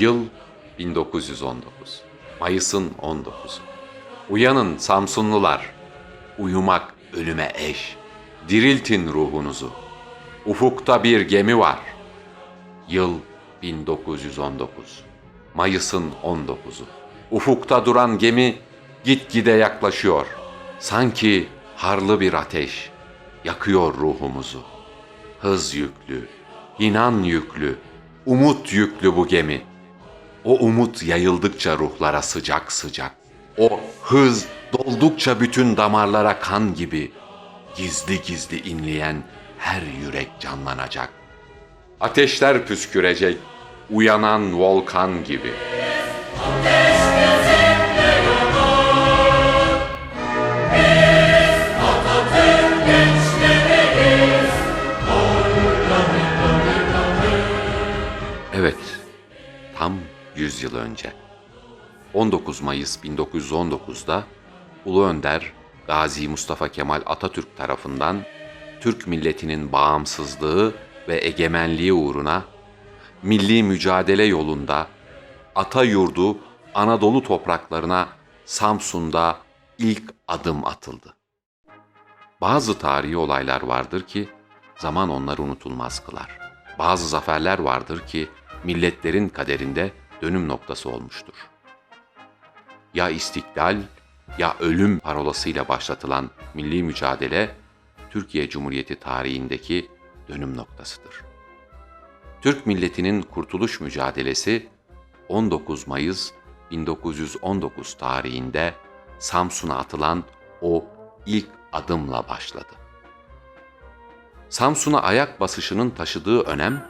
Yıl 1919. Mayıs'ın 19'u. Uyanın Samsunlular. Uyumak ölüme eş. Diriltin ruhunuzu. Ufukta bir gemi var. Yıl 1919. Mayıs'ın 19'u. Ufukta duran gemi gitgide yaklaşıyor. Sanki harlı bir ateş yakıyor ruhumuzu. Hız yüklü, inan yüklü, umut yüklü bu gemi. O umut yayıldıkça ruhlara sıcak sıcak. O hız doldukça bütün damarlara kan gibi gizli gizli inleyen her yürek canlanacak. Ateşler püskürecek, uyanan volkan gibi. 100 yıl önce. 19 Mayıs 1919'da Ulu Önder Gazi Mustafa Kemal Atatürk tarafından Türk milletinin bağımsızlığı ve egemenliği uğruna milli mücadele yolunda ata yurdu Anadolu topraklarına Samsun'da ilk adım atıldı. Bazı tarihi olaylar vardır ki zaman onları unutulmaz kılar. Bazı zaferler vardır ki milletlerin kaderinde dönüm noktası olmuştur. Ya istiklal ya ölüm parolasıyla başlatılan milli mücadele Türkiye Cumhuriyeti tarihindeki dönüm noktasıdır. Türk milletinin kurtuluş mücadelesi 19 Mayıs 1919 tarihinde Samsun'a atılan o ilk adımla başladı. Samsun'a ayak basışının taşıdığı önem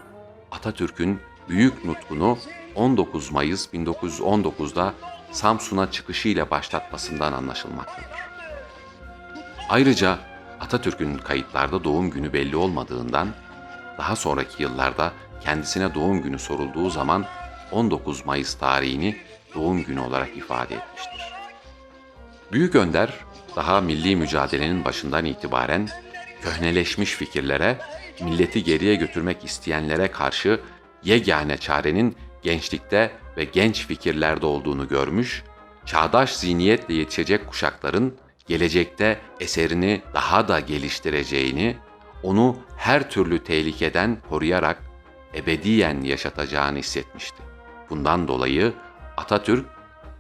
Atatürk'ün büyük nutkunu 19 Mayıs 1919'da Samsun'a çıkışıyla başlatmasından anlaşılmaktadır. Ayrıca Atatürk'ün kayıtlarda doğum günü belli olmadığından daha sonraki yıllarda kendisine doğum günü sorulduğu zaman 19 Mayıs tarihini doğum günü olarak ifade etmiştir. Büyük Önder daha milli mücadelenin başından itibaren köhneleşmiş fikirlere, milleti geriye götürmek isteyenlere karşı yegane çarenin gençlikte ve genç fikirlerde olduğunu görmüş, çağdaş zihniyetle yetişecek kuşakların gelecekte eserini daha da geliştireceğini, onu her türlü tehlikeden koruyarak ebediyen yaşatacağını hissetmişti. Bundan dolayı Atatürk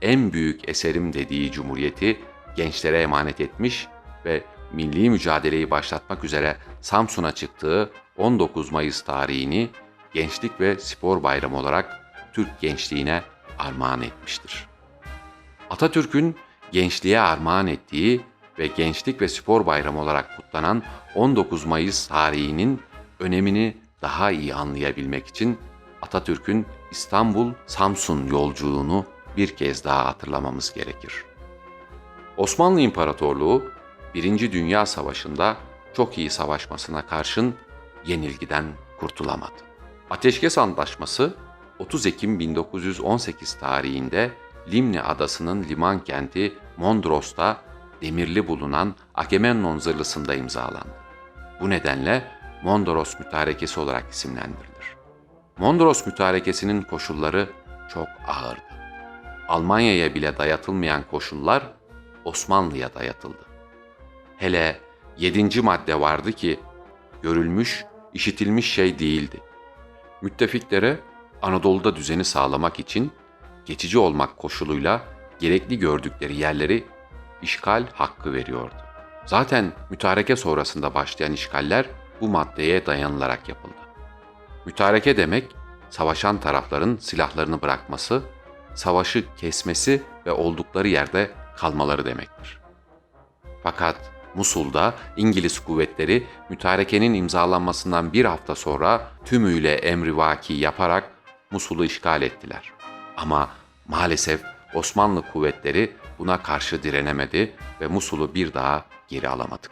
en büyük eserim dediği cumhuriyeti gençlere emanet etmiş ve milli mücadeleyi başlatmak üzere Samsun'a çıktığı 19 Mayıs tarihini Gençlik ve Spor Bayramı olarak Türk gençliğine armağan etmiştir. Atatürk'ün gençliğe armağan ettiği ve Gençlik ve Spor Bayramı olarak kutlanan 19 Mayıs tarihinin önemini daha iyi anlayabilmek için Atatürk'ün İstanbul-Samsun yolculuğunu bir kez daha hatırlamamız gerekir. Osmanlı İmparatorluğu 1. Dünya Savaşı'nda çok iyi savaşmasına karşın yenilgiden kurtulamadı. Ateşkes Antlaşması 30 Ekim 1918 tarihinde Limni Adası'nın liman kenti Mondros'ta demirli bulunan Agamemnon zırhlısında imzalandı. Bu nedenle Mondros Mütarekesi olarak isimlendirilir. Mondros Mütarekesi'nin koşulları çok ağırdı. Almanya'ya bile dayatılmayan koşullar Osmanlı'ya dayatıldı. Hele yedinci madde vardı ki görülmüş, işitilmiş şey değildi. Müttefiklere Anadolu'da düzeni sağlamak için geçici olmak koşuluyla gerekli gördükleri yerleri işgal hakkı veriyordu. Zaten mütareke sonrasında başlayan işgaller bu maddeye dayanılarak yapıldı. Mütareke demek savaşan tarafların silahlarını bırakması, savaşı kesmesi ve oldukları yerde kalmaları demektir. Fakat Musul'da İngiliz kuvvetleri mütarekenin imzalanmasından bir hafta sonra tümüyle emrivaki yaparak Musul'u işgal ettiler. Ama maalesef Osmanlı kuvvetleri buna karşı direnemedi ve Musul'u bir daha geri alamadık.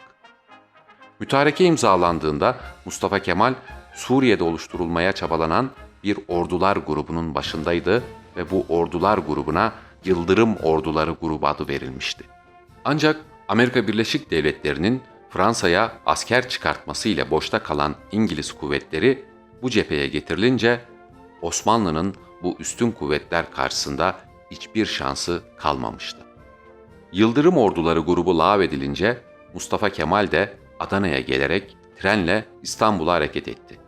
Mütareke imzalandığında Mustafa Kemal Suriye'de oluşturulmaya çabalanan bir ordular grubunun başındaydı ve bu ordular grubuna Yıldırım Orduları grubu adı verilmişti. Ancak Amerika Birleşik Devletleri'nin Fransa'ya asker çıkartması ile boşta kalan İngiliz kuvvetleri bu cepheye getirilince Osmanlı'nın bu üstün kuvvetler karşısında hiçbir şansı kalmamıştı. Yıldırım Orduları grubu lağvedilince Mustafa Kemal de Adana'ya gelerek trenle İstanbul'a hareket etti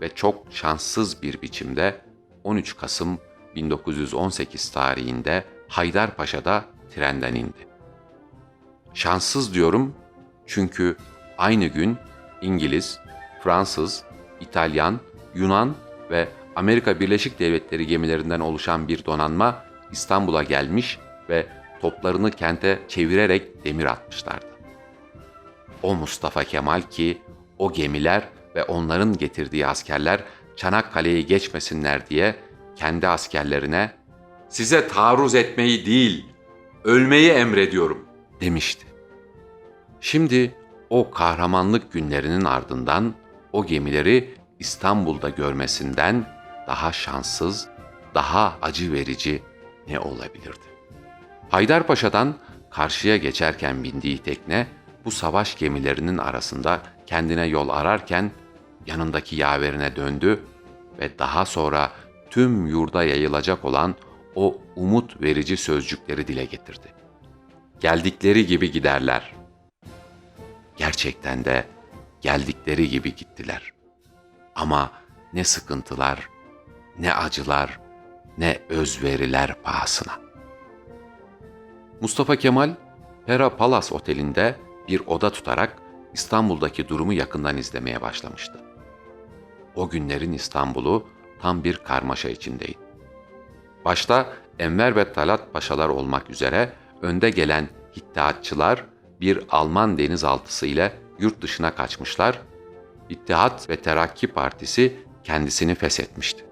ve çok şanssız bir biçimde 13 Kasım 1918 tarihinde Haydarpaşa'da trenden indi. Şanssız diyorum çünkü aynı gün İngiliz, Fransız, İtalyan, Yunan ve Amerika Birleşik Devletleri gemilerinden oluşan bir donanma İstanbul'a gelmiş ve toplarını kente çevirerek demir atmışlardı. O Mustafa Kemal ki o gemiler ve onların getirdiği askerler Çanakkale'yi geçmesinler diye kendi askerlerine size taarruz etmeyi değil, ölmeyi emrediyorum demişti. Şimdi o kahramanlık günlerinin ardından o gemileri İstanbul'da görmesinden daha şanssız, daha acı verici ne olabilirdi? Haydarpaşa'dan karşıya geçerken bindiği tekne bu savaş gemilerinin arasında kendine yol ararken yanındaki yaverine döndü ve daha sonra tüm yurda yayılacak olan o umut verici sözcükleri dile getirdi. Geldikleri gibi giderler. Gerçekten de geldikleri gibi gittiler. Ama ne sıkıntılar, ne acılar, ne özveriler pahasına. Mustafa Kemal, Pera Palace Oteli'nde bir oda tutarak İstanbul'daki durumu yakından izlemeye başlamıştı. O günlerin İstanbul'u tam bir karmaşa içindeydi. Başta Enver ve Talat Paşalar olmak üzere önde gelen İttihatçılar bir Alman denizaltısı ile yurt dışına kaçmışlar, İttihat ve Terakki Partisi kendisini feshetmişti.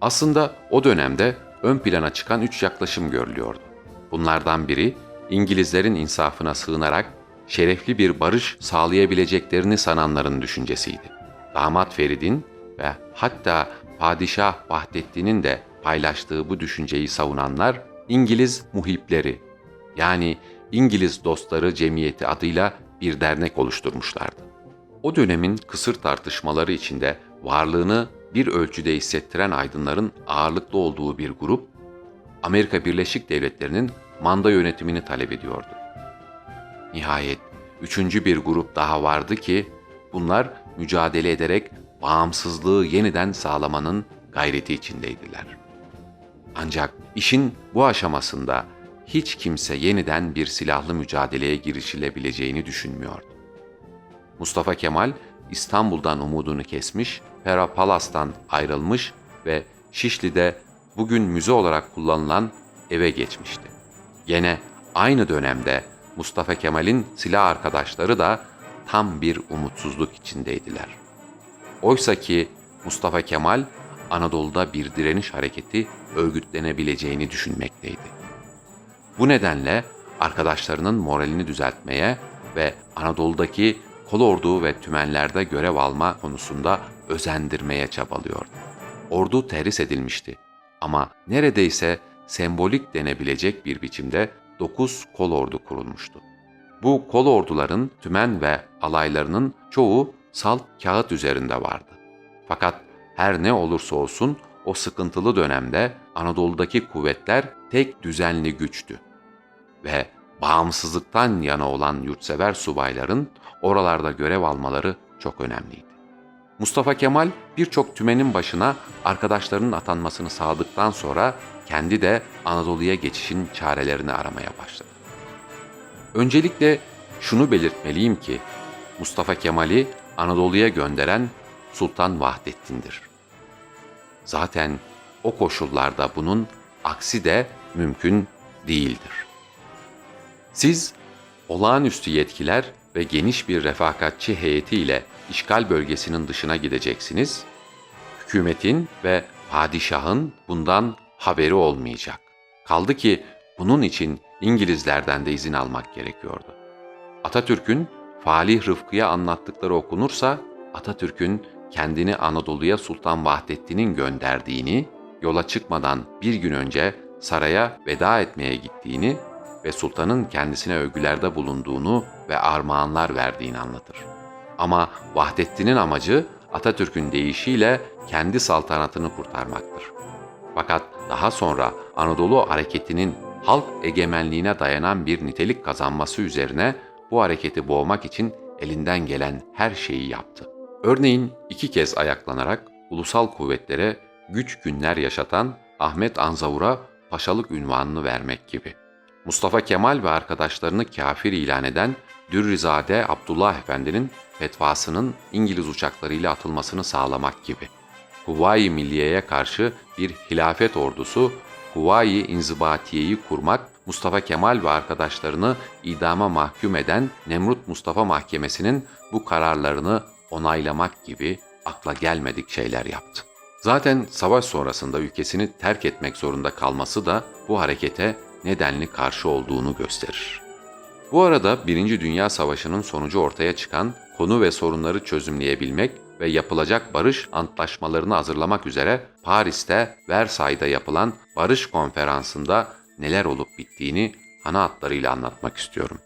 Aslında o dönemde ön plana çıkan üç yaklaşım görülüyordu. Bunlardan biri İngilizlerin insafına sığınarak şerefli bir barış sağlayabileceklerini sananların düşüncesiydi. Damat Ferid'in ve hatta Padişah Vahdettin'in de paylaştığı bu düşünceyi savunanlar İngiliz muhipleri yani İngiliz Dostları Cemiyeti adıyla bir dernek oluşturmuşlardı. O dönemin kısır tartışmaları içinde varlığını bir ölçüde hissettiren aydınların ağırlıklı olduğu bir grup, Amerika Birleşik Devletleri'nin manda yönetimini talep ediyordu. Nihayet üçüncü bir grup daha vardı ki bunlar mücadele ederek bağımsızlığı yeniden sağlamanın gayreti içindeydiler. Ancak işin bu aşamasında hiç kimse yeniden bir silahlı mücadeleye girişilebileceğini düşünmüyordu. Mustafa Kemal İstanbul'dan umudunu kesmiş, Pera Palas'tan ayrılmış ve Şişli'de bugün müze olarak kullanılan eve geçmişti. Yine aynı dönemde Mustafa Kemal'in silah arkadaşları da tam bir umutsuzluk içindeydiler. Oysa ki Mustafa Kemal Anadolu'da bir direniş hareketi örgütlenebileceğini düşünmekteydi. Bu nedenle arkadaşlarının moralini düzeltmeye ve Anadolu'daki kolordu ve tümenlerde görev alma konusunda özendirmeye çabalıyordu. Ordu terhis edilmişti ama neredeyse sembolik denebilecek bir biçimde 9 kolordu kurulmuştu. Bu kolorduların tümen ve alaylarının çoğu salt kağıt üzerinde vardı. Fakat her ne olursa olsun o sıkıntılı dönemde Anadolu'daki kuvvetler tek düzenli güçtü ve bağımsızlıktan yana olan yurtsever subayların oralarda görev almaları çok önemliydi. Mustafa Kemal birçok tümenin başına arkadaşlarının atanmasını sağladıktan sonra kendi de Anadolu'ya geçişin çarelerini aramaya başladı. Öncelikle şunu belirtmeliyim ki Mustafa Kemal'i Anadolu'ya gönderen Sultan Vahdettin'dir. Zaten o koşullarda bunun aksi de mümkün değildir. Siz olağanüstü yetkiler ve geniş bir refakatçi heyetiyle işgal bölgesinin dışına gideceksiniz. Hükümetin ve padişahın bundan haberi olmayacak. Kaldı ki bunun için İngilizlerden de izin almak gerekiyordu. Atatürk'ün Falih Rıfkı'ya anlattıkları okunursa Atatürk'ün kendini Anadolu'ya Sultan Vahdettin'in gönderdiğini, yola çıkmadan bir gün önce saraya veda etmeye gittiğini ve sultanın kendisine övgülerde bulunduğunu ve armağanlar verdiğini anlatır. Ama Vahdettin'in amacı Atatürk'ün deyişiyle kendi saltanatını kurtarmaktır. Fakat daha sonra Anadolu hareketinin halk egemenliğine dayanan bir nitelik kazanması üzerine bu hareketi boğmak için elinden gelen her şeyi yaptı. Örneğin iki kez ayaklanarak ulusal kuvvetlere güç günler yaşatan Ahmet Anzavur'a paşalık ünvanını vermek gibi. Mustafa Kemal ve arkadaşlarını kafir ilan eden Dürrizade Abdullah Efendi'nin fetvasının İngiliz uçaklarıyla atılmasını sağlamak gibi. Huvayi Milliye'ye karşı bir hilafet ordusu Huvayi İnzibatiye'yi kurmak, Mustafa Kemal ve arkadaşlarını idama mahkum eden Nemrut Mustafa Mahkemesi'nin bu kararlarını onaylamak gibi akla gelmedik şeyler yaptı. Zaten savaş sonrasında ülkesini terk etmek zorunda kalması da bu harekete nedenli karşı olduğunu gösterir. Bu arada Birinci Dünya Savaşı'nın sonucu ortaya çıkan konu ve sorunları çözümleyebilmek ve yapılacak barış antlaşmalarını hazırlamak üzere Paris'te Versay'da yapılan barış konferansında neler olup bittiğini ana hatlarıyla anlatmak istiyorum.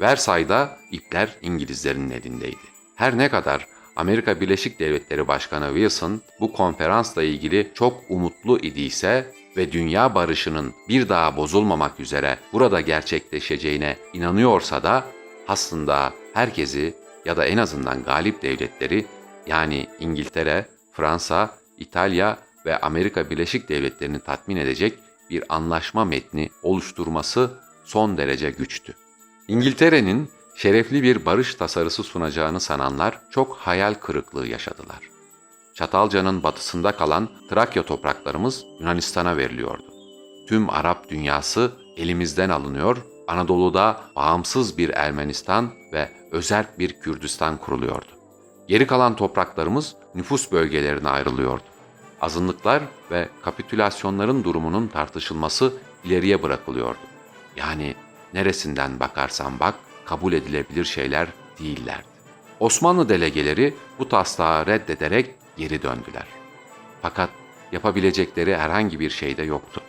Versay'da ipler İngilizlerin elindeydi. Her ne kadar Amerika Birleşik Devletleri Başkanı Wilson bu konferansla ilgili çok umutlu idiyse ve dünya barışının bir daha bozulmamak üzere burada gerçekleşeceğine inanıyorsa da aslında herkesi ya da en azından galip devletleri yani İngiltere, Fransa, İtalya ve Amerika Birleşik Devletleri'ni tatmin edecek bir anlaşma metni oluşturması son derece güçtü. İngiltere'nin şerefli bir barış tasarısı sunacağını sananlar çok hayal kırıklığı yaşadılar. Çatalca'nın batısında kalan Trakya topraklarımız Yunanistan'a veriliyordu. Tüm Arap dünyası elimizden alınıyor, Anadolu'da bağımsız bir Ermenistan ve özerk bir Kürdistan kuruluyordu. Geri kalan topraklarımız nüfus bölgelerine ayrılıyordu. Azınlıklar ve kapitülasyonların durumunun tartışılması ileriye bırakılıyordu. Yani neresinden bakarsan bak kabul edilebilir şeyler değillerdi. Osmanlı delegeleri bu taslağı reddederek geri döndüler. Fakat yapabilecekleri herhangi bir şey de yoktu.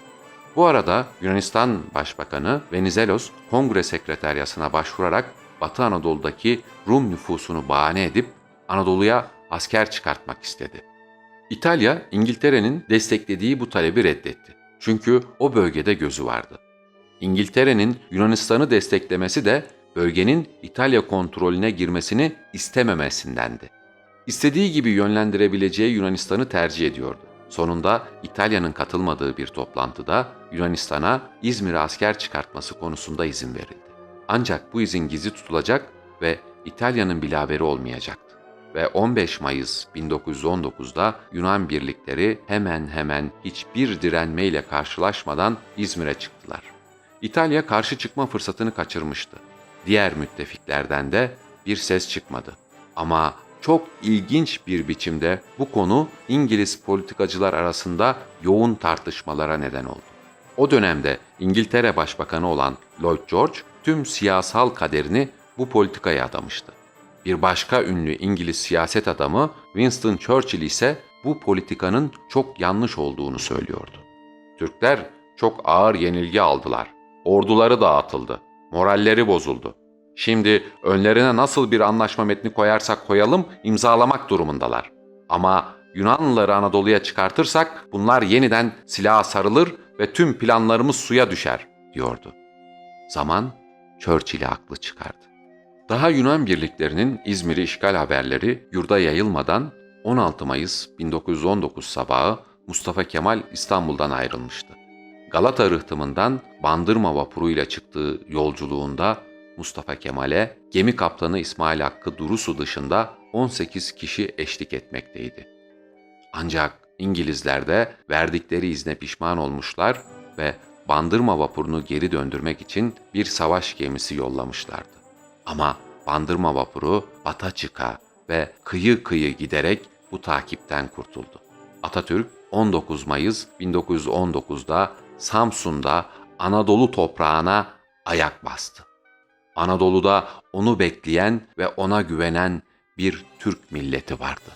Bu arada Yunanistan Başbakanı Venizelos Kongre Sekreteryasına başvurarak Batı Anadolu'daki Rum nüfusunu bahane edip Anadolu'ya asker çıkartmak istedi. İtalya, İngiltere'nin desteklediği bu talebi reddetti. Çünkü o bölgede gözü vardı. İngiltere'nin Yunanistan'ı desteklemesi de bölgenin İtalya kontrolüne girmesini istememesindendi. İstediği gibi yönlendirebileceği Yunanistan'ı tercih ediyordu. Sonunda İtalya'nın katılmadığı bir toplantıda Yunanistan'a İzmir'e asker çıkartması konusunda izin verildi. Ancak bu izin gizli tutulacak ve İtalya'nın bile haberi olmayacaktı. Ve 15 Mayıs 1919'da Yunan birlikleri hemen hemen hiçbir direnmeyle karşılaşmadan İzmir'e çıktılar. İtalya karşı çıkma fırsatını kaçırmıştı. Diğer müttefiklerden de bir ses çıkmadı. Ama çok ilginç bir biçimde bu konu İngiliz politikacılar arasında yoğun tartışmalara neden oldu. O dönemde İngiltere Başbakanı olan Lloyd George tüm siyasal kaderini bu politikaya adamıştı. Bir başka ünlü İngiliz siyaset adamı Winston Churchill ise bu politikanın çok yanlış olduğunu söylüyordu. Türkler çok ağır yenilgi aldılar. Orduları dağıtıldı. Moralleri bozuldu. Şimdi önlerine nasıl bir anlaşma metni koyarsak koyalım imzalamak durumundalar. Ama Yunanlıları Anadolu'ya çıkartırsak bunlar yeniden silaha sarılır ve tüm planlarımız suya düşer diyordu. Zaman Churchill'i aklı çıkardı. Daha Yunan birliklerinin İzmir'i işgal haberleri yurda yayılmadan 16 Mayıs 1919 sabahı Mustafa Kemal İstanbul'dan ayrılmıştı. Galata rıhtımından Bandırma vapuruyla çıktığı yolculuğunda Mustafa Kemal'e gemi kaptanı İsmail Hakkı Durusu dışında 18 kişi eşlik etmekteydi. Ancak İngilizler de verdikleri izne pişman olmuşlar ve Bandırma vapurunu geri döndürmek için bir savaş gemisi yollamışlardı. Ama Bandırma vapuru bata ve kıyı kıyı giderek bu takipten kurtuldu. Atatürk 19 Mayıs 1919'da Samsun'da Anadolu toprağına ayak bastı. Anadolu'da onu bekleyen ve ona güvenen bir Türk milleti vardı.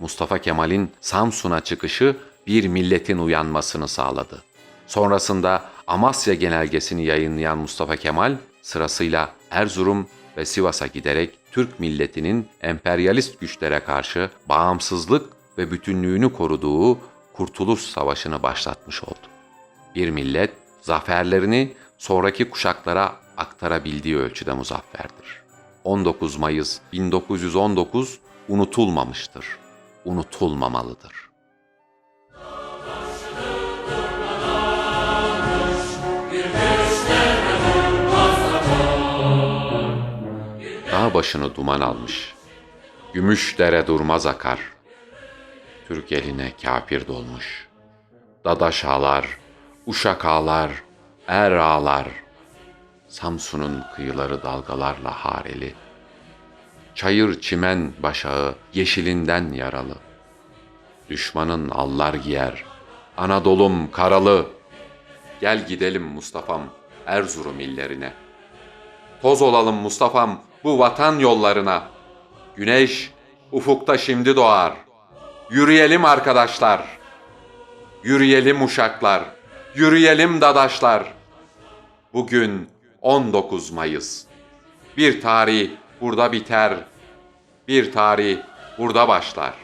Mustafa Kemal'in Samsun'a çıkışı bir milletin uyanmasını sağladı. Sonrasında Amasya genelgesini yayınlayan Mustafa Kemal sırasıyla Erzurum ve Sivas'a giderek Türk milletinin emperyalist güçlere karşı bağımsızlık ve bütünlüğünü koruduğu Kurtuluş Savaşı'nı başlatmış oldu. Bir millet zaferlerini sonraki kuşaklara aktarabildiği ölçüde muzafferdir. 19 Mayıs 1919 unutulmamıştır, unutulmamalıdır. Dağ başını duman almış, gümüş dere durmaz akar. Türk eline kafir dolmuş. Dadaş ağlar, uşak ağlar, er ağlar. Samsun'un kıyıları dalgalarla hareli. Çayır çimen başağı yeşilinden yaralı. Düşmanın allar giyer, Anadolu'm karalı. Gel gidelim Mustafa'm Erzurum illerine. Toz olalım Mustafa'm bu vatan yollarına. Güneş ufukta şimdi doğar. Yürüyelim arkadaşlar. Yürüyelim uşaklar. Yürüyelim dadaşlar. Bugün 19 Mayıs. Bir tarih burada biter. Bir tarih burada başlar.